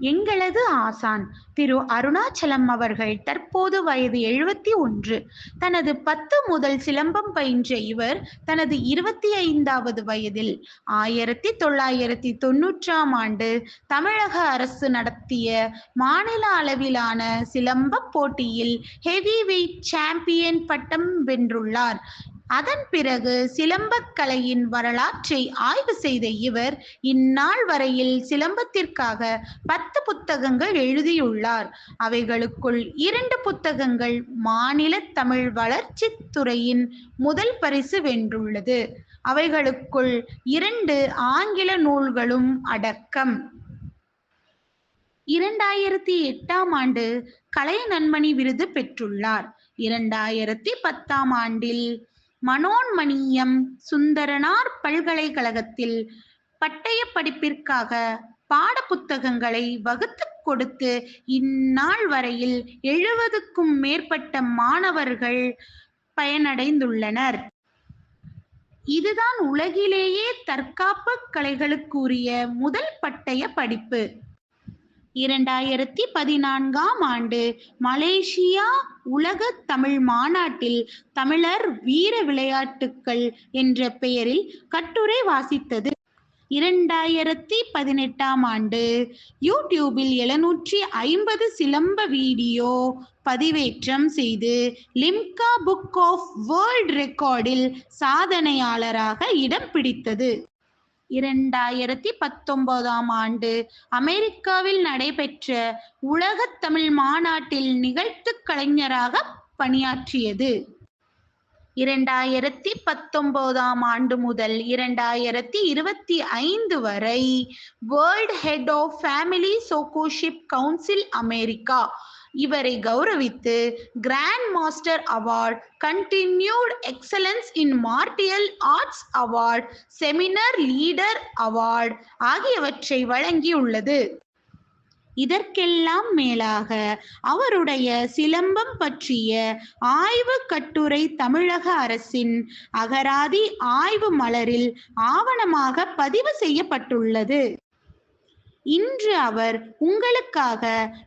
எங்களது ஆசான். திரு அருணாச்சலம் அவர்கள் தற்போது வயது எழுபத்தி ஒன்று. தனது பத்து முதல் சிலம்பம் பயின்ற இவர் தனது இருபத்தி ஐந்தாவது வயதில். ஆயிரத்தி தொள்ளாயிரத்தி தொன்னூற்றாம் ஆண்டு தமிழக அரசு நடத்திய மாநில அளவிலான சிலம்பப் போட்டியில் ஹெவி வெயிட் சாம்பியன் பட்டம் வென்றுள்ளார். அதன் பிறகு சிலம்பக்கலையின் வரலாற்றை ஆய்வு செய்த இவர் இந்நாள் வரையில் சிலம்பத்திற்காக பத்து புத்தகங்கள் எழுதியுள்ளார். அவைகளுக்குள் இரண்டு புத்தகங்கள் மாநில தமிழ் வளர்ச்சி துறையின் முதல் பரிசு வென்றுள்ளது. அவைகளுக்குள் இரண்டு ஆங்கில நூல்களும் அடக்கம். இரண்டாயிரத்தி எட்டாம் ஆண்டு கலை நன்மணி விருது பெற்றுள்ளார். இரண்டாயிரத்தி பத்தாம் ஆண்டில் மனோன்மணியம் சுந்தரனார் பல்கலைக்கழகத்தில் பட்டய படிப்பிற்காக பாடப்புத்தகங்களை வகுத்து கொடுத்து இந்நாள் வரையில் எழுபதுக்கும் மேற்பட்ட மாணவர்கள் பயனடைந்துள்ளனர். இதுதான் உலகிலேயே தற்காப்பு கலைகளுக்குரிய முதல் பட்டய படிப்பு. இரண்டாயிரத்தி பதினான்காம் ஆண்டு மலேசியா உலக தமிழ் மாநாட்டில் தமிழர் வீர விளையாட்டுக்கள் என்ற பெயரில் கட்டுரை வாசித்தது. இரண்டாயிரத்தி பதினெட்டாம் ஆண்டு யூடியூபில் எழுநூற்றி ஐம்பது சிலம்ப வீடியோ பதிவேற்றம் செய்து லிம்கா புக் ஆஃப் வேர்ல்ட் ரெக்கார்டில் சாதனையாளராக இடம் பிடித்தது. இரண்டாயிரத்தி பத்தொன்பதாம் ஆண்டு அமெரிக்காவில் நடைபெற்ற உலகத் தமிழ் மாநாட்டில் நிகழ்த்து கலைஞராக பணியாற்றியது. இரண்டாயிரத்தி பத்தொன்பதாம் ஆண்டு முதல் இரண்டாயிரத்தி இருபத்தி ஐந்து வரை வேர்ல்ட் ஹெட் ஆஃப் ஃபேமிலி சோகோஷிப் கவுன்சில் அமெரிக்கா இவரை கௌரவித்து grand master award continued excellence in martial arts award seminar leader award ஆகியவற்றை வழங்கியுள்ளது. இதற்கெல்லாம் மேலாக அவருடைய சிலம்பம் பற்றிய ஆய்வு கட்டுரை தமிழக அரசின் அகராதி ஆய்வு மலரில் ஆவணமாக பதிவு செய்யப்பட்டுள்ளது. இன்று அவர் உங்களுக்காக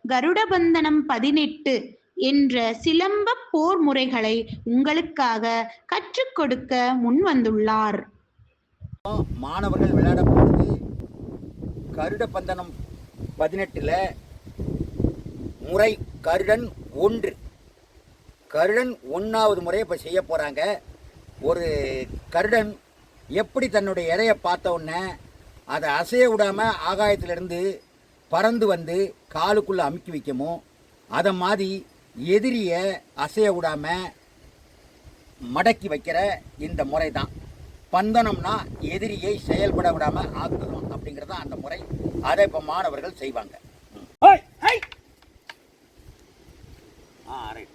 கருடபந்தனம் பதினெட்டு என்ற சிலம்ப போர் முறைகளை உங்களுக்காக கற்றுக் கொடுக்க முன்வந்துள்ளார் மாணவர்கள் விளையாட போகிறது கருட பந்தனம் பதினெட்டில் முறை கருடன் ஒன்று. கருடன் ஒன்றாவது முறை இப்போ செய்ய போகிறாங்க ஒரு கருடன் எப்படி தன்னுடைய இறையை பார்த்த உடனே அதை அசைய விடாமல் ஆகாயத்திலிருந்து பறந்து வந்து காலுக்குள்ளே அமுக்கி வைக்கமோ அதை மாதிரி எதிரியை அசைய விடாமல் மடக்கி வைக்கிற இந்த முறை தான் பந்தனம்னா எதிரியை செயல்பட விடாமல் ஆக்கணும் அப்படிங்கிறது அந்த முறை. அதை இப்போ மாணவர்கள் செய்வாங்க. ஆ ரைட்